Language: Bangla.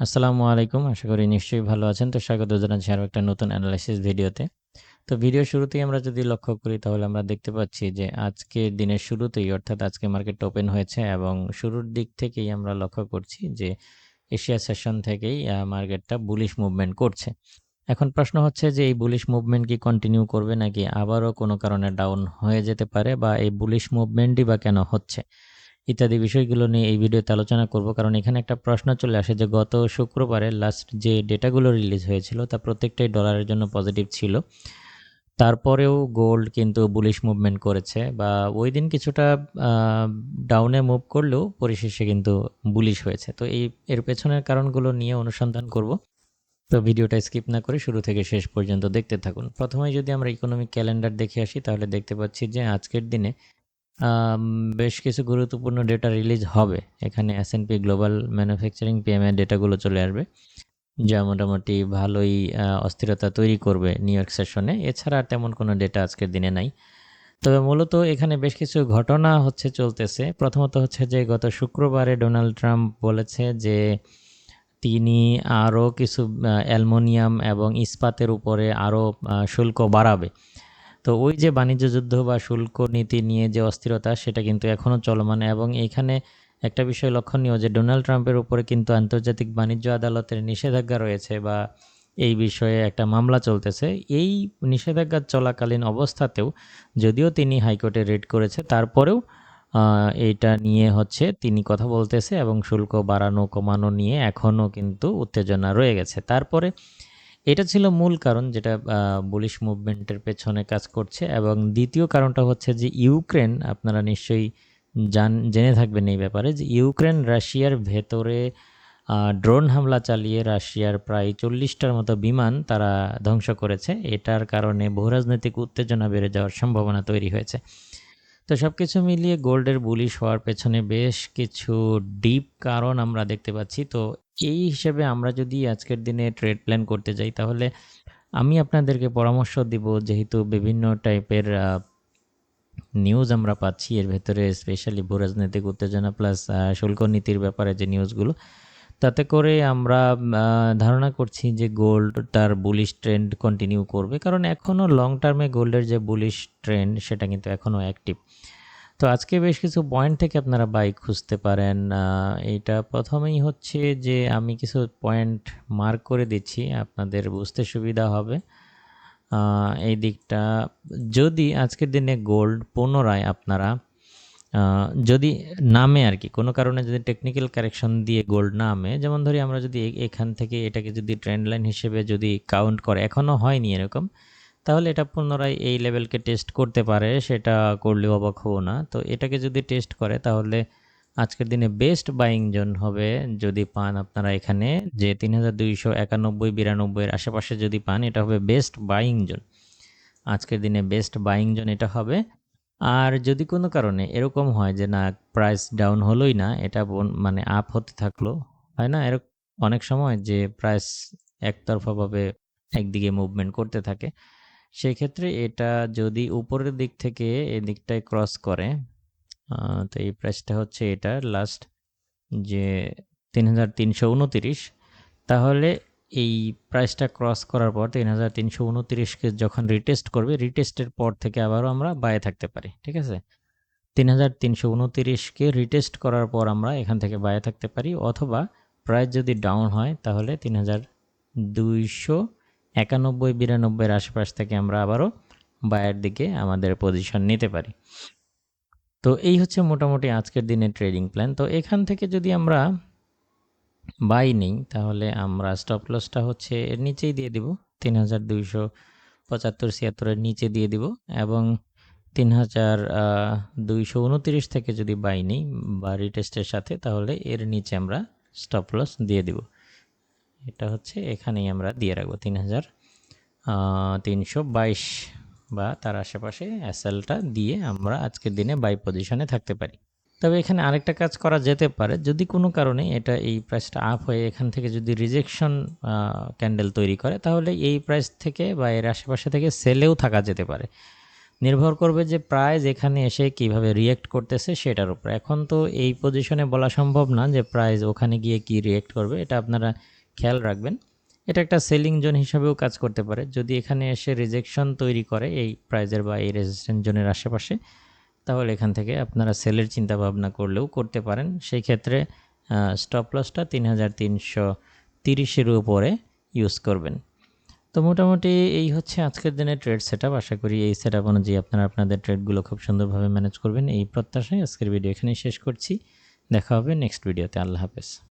আসসালামু আলাইকুম। আশা করি নিশ্চয়ই ভালো আছেন। তো স্বাগত জানাচ্ছি আরও একটা নতুন এনালাইসিস ভিডিওতে। তো ভিডিও শুরুতেই আমরা যদি লক্ষ্য করি, তাহলে আমরা দেখতে পাচ্ছি যে আজকের দিনের শুরুতেই, অর্থাৎ আজকে মার্কেট ওপেন হয়েছে এবং শুরুর দিক থেকেই আমরা লক্ষ্য করছি যে এশিয়া সেশন থেকেই মার্কেটটা বুলিশ মুভমেন্ট করছে। এখন প্রশ্ন হচ্ছে যে এই বুলিশ মুভমেন্ট কি কন্টিনিউ করবে নাকি আবারও কোনো কারণে ডাউন হয়ে যেতে পারে বা এই বুলিশ মুভমেন্টই বা কেন হচ্ছে? ইত্যাদি বিষয়গুলো নিয়ে এই ভিডিওতে আলোচনা করব। কারণ এখানে একটা প্রশ্ন চলে আসে যে গত শুক্রবারে লাস্ট যে ডেটাগুলো রিলিজ হয়েছিল তা প্রত্যেকটাই ডলারের জন্য পজিটিভ ছিল। তারপরেও গোল্ড কিন্তু বুলিশ মুভমেন্ট করেছে বা ওই দিন কিছুটা ডাউনে মুভ করলেও পরিশেষে কিন্তু বুলিশ হয়েছে। তো এই, এর পেছনের কারণগুলো নিয়ে অনুসন্ধান করব। তো ভিডিওটা স্কিপ না করে শুরু থেকে শেষ পর্যন্ত দেখতে থাকুন। প্রথমে যদি আমরা ইকোনমিক ক্যালেন্ডার দেখে আসি, তাহলে দেখতে পাচ্ছি যে আজকের দিনে বেশ কিছু গুরুত্বপূর্ণ ডেটা রিলিজ হবে। এখানে এসএনপি গ্লোবাল ম্যানুফ্যাকচারিং পিএমএ ডেটাগুলো চলে আসবে, যা মোটামুটি ভালোই অস্থিরতা তৈরি করবে নিউ ইয়র্ক সেশনে এছাড়া তেমন কোনো ডেটা আজকের দিনে নাই। তবে মূলত এখানে বেশ কিছু ঘটনা হচ্ছে, চলতেছে। প্রথমত হচ্ছে যে, গত শুক্রবারে ডোনাল্ড ট্রাম্প বলেছে যে, তিনি আরও কিছু অ্যালমোনিয়াম এবং ইস্পাতের উপরে আরও শুল্ক বাড়াবে। তো ওই যে বাণিজ্য যুদ্ধ বা শুল্ক নীতি নিয়ে যে অস্থিরতা, সেটা কিন্তু এখনও চলমান। এবং এখানে একটা বিষয় লক্ষণীয় যে ডোনাল্ড ট্রাম্পের উপরে কিন্তু আন্তর্জাতিক বাণিজ্য আদালতের নিষেধাজ্ঞা রয়েছে বা এই বিষয়ে একটা মামলা চলতেছে। এই নিষেধাজ্ঞা চলাকালীন অবস্থাতেও যদিও তিনি হাইকোর্টে রেড করেছে, তারপরেও এইটা নিয়ে হচ্ছে তিনি কথা বলতেছে এবং শুল্ক বাড়ানো কমানো নিয়ে এখনও কিন্তু উত্তেজনা রয়ে গেছে। তারপরে এটা ছিল মূল কারণ যেটা বুলিশ মুভমেন্টের পেছনে কাজ করছে এবং দ্বিতীয় কারণটা হচ্ছে যে ইউক্রেন আপনারা নিশ্চয়ই জান, জেনে থাকবেন এই ব্যাপারে যে ইউক্রেন রাশিয়ার ভেতরে ড্রোন হামলা চালিয়ে রাশিয়ার প্রায় চল্লিশটার মতো বিমান তারা ধ্বংস করেছে। এটার কারণে বহুরাজনৈতিক উত্তেজনা বেড়ে যাওয়ার সম্ভাবনা তৈরি হয়েছে। তো সব কিছু মিলিয়ে গোল্ডের বুলিশ হওয়ার পেছনে বেশ কিছু ডিপ কারণ আমরা দেখতে পাচ্ছি। তো এই হিসেবে আমরা যদি আজকের দিনে ট্রেড প্ল্যান করতে যাই, তাহলে আমি আপনাদেরকে পরামর্শ দিব যেহেতু বিভিন্ন টাইপের নিউজ আমরা পাচ্ছি। এর ভেতরে স্পেশালি ভূরাজনৈতিক উত্তেজনা প্লাস শুল্ক নীতির ব্যাপারে যে নিউজগুলো তাতে করে আমরা ধারণা করছি যে গোল্ড তার বুলিশ ট্রেন্ড কন্টিনিউ করবে। কারণ এখনও লং টার্মে গোল্ডের যে বুলিশ ট্রেন্ড সেটা কিন্তু এখনও অ্যাক্টিভ তো আজকে বেশ কিছু পয়েন্ট থেকে আপনারা বাইক খুঁজতে পারেন। এটা প্রথমেই হচ্ছে যে আমি কিছু পয়েন্ট মার্ক করে দিচ্ছি, আপনাদের বুঝতে সুবিধা হবে। এই দিকটা, যদি আজকের দিনে গোল্ড পুনরায় আপনারা যদি নামে আর কি, কোনো কারণে যদি টেকনিক্যাল কারেকশন দিয়ে গোল্ড নামে, যেমন ধরি আমরা যদি এখান থেকে এটাকে যদি ট্রেন্ড লাইন হিসেবে যদি কাউন্ট করে এখনও হয়নি এরকম তাহলে এটা পুনরায় এই লেভেলকে টেস্ট করতে পারে, সেটা করলেও অবাক হব না। তো এটাকে যদি টেস্ট করে, তাহলে আজকের দিনে বেস্ট বাইং জোন হবে যদি পান আপনারা এখানে, যে তিন হাজার দুইশো একানব্বই, বিরানব্বইয়ের আশেপাশে যদি পান, এটা হবে বেস্ট বাইং জোন আজকের দিনে বেস্ট বাইং জোন এটা হবে। আর যদি কোনো কারণে এরকম হয় যে না প্রাইস ডাউন হলোই না, এটা মানে আপ হতে থাকল, হয় না? এরকম অনেক সময় যে প্রাইস একতরফাভাবে একদিকে মুভমেন্ট করতে থাকে সেই ক্ষেত্রে এটা যদি উপরের দিক থেকে এই দিকটায় ক্রস করে তো এই প্রাইসটা হচ্ছে এটা লাস্ট যে তিন হাজার তিনশো উনতিরিশ, তাহলে এই প্রাইসটা ক্রস করার পর তিন হাজার তিনশো উনতিরিশকে যখন রিটেস্ট করবে রিটেস্টের পর থেকে আবারও আমরা বায়ে থাকতে পারি, ঠিক আছে? তিন হাজার তিনশো উনতিরিশকে রিটেস্ট করার পর আমরা এখান থেকে বায়ে থাকতে পারি, অথবা প্রাইস যদি ডাউন হয়, তাহলে তিন হাজার দুইশো একানব্বই, বিরানব্বইয়ের আশেপাশ থেকে আমরা আবারও বায়ের দিকে আমাদের পজিশন নিতে পারি। তো এই হচ্ছে মোটামুটি আজকের দিনের ট্রেডিং প্ল্যান তো এখান থেকে যদি আমরা বাই নেই, তাহলে আমরা স্টপ লসটা হচ্ছে এর নিচেই দিয়ে দিব। তিন হাজার দুইশো পঁচাত্তর ছিয়াত্তরের নিচে দিয়ে দিব এবং তিন হাজার দুইশো উনতিরিশ থেকে যদি বাই নেই, বা রিটেস্টের সাথে, তাহলে এর নিচে আমরা স্টপ লস দিয়ে দিব। এটা হচ্ছে এখানেই আমরা দিয়ে রাখব তিন হাজার তিনশো বাইশ বা তার আশেপাশে অ্যাসেলটা দিয়ে আমরা আজকের দিনে বাই পজিশনে থাকতে পারি। তবে এখানে আরেকটা কাজ করা যেতে পারে, যদি কোনো কারণে এটা এই প্রাইসটা আপ হয়ে এখান থেকে যদি রিজেকশন ক্যান্ডেল তৈরি করে, তাহলে এই প্রাইস থেকে বা এর আশেপাশে থেকে সেলেও থাকা যেতে পারে। নির্ভর করবে যে প্রাইস এখানে এসে কীভাবে রিয়েক্ট করতেছে সেটার উপর। এখন তো এই পজিশনে বলা সম্ভব না যে প্রাইস ওখানে গিয়ে কি রিয়েক্ট করবে, এটা আপনারা খেয়াল রাখবেন, এটা একটা সেলিং জোন হিসাবেও কাজ করতে পারে। যদি এখানে এসে রিজেকশন তৈরি করে এই প্রাইজের বা এই রেজিস্ট্যান্ট জোনের আশেপাশে, তাহলে এখান থেকে আপনারা সেলের চিন্তা ভাবনা করলেও করতে পারেন। সেই ক্ষেত্রে স্টপ লসটা তিন হাজার তিনশো তিরিশের উপরে ইউজ করবেন। তো মোটামুটি এই হচ্ছে আজকের দিনের ট্রেড সেট আশা করি এই সেট আপ অনুযায়ী আপনারা আপনাদের ট্রেডগুলো খুব সুন্দরভাবে ম্যানেজ করবেন। এই প্রত্যাশায় আজকের ভিডিও এখানেই শেষ করছি। দেখা হবে নেক্সট ভিডিওতে আল্লাহ হাফেজ।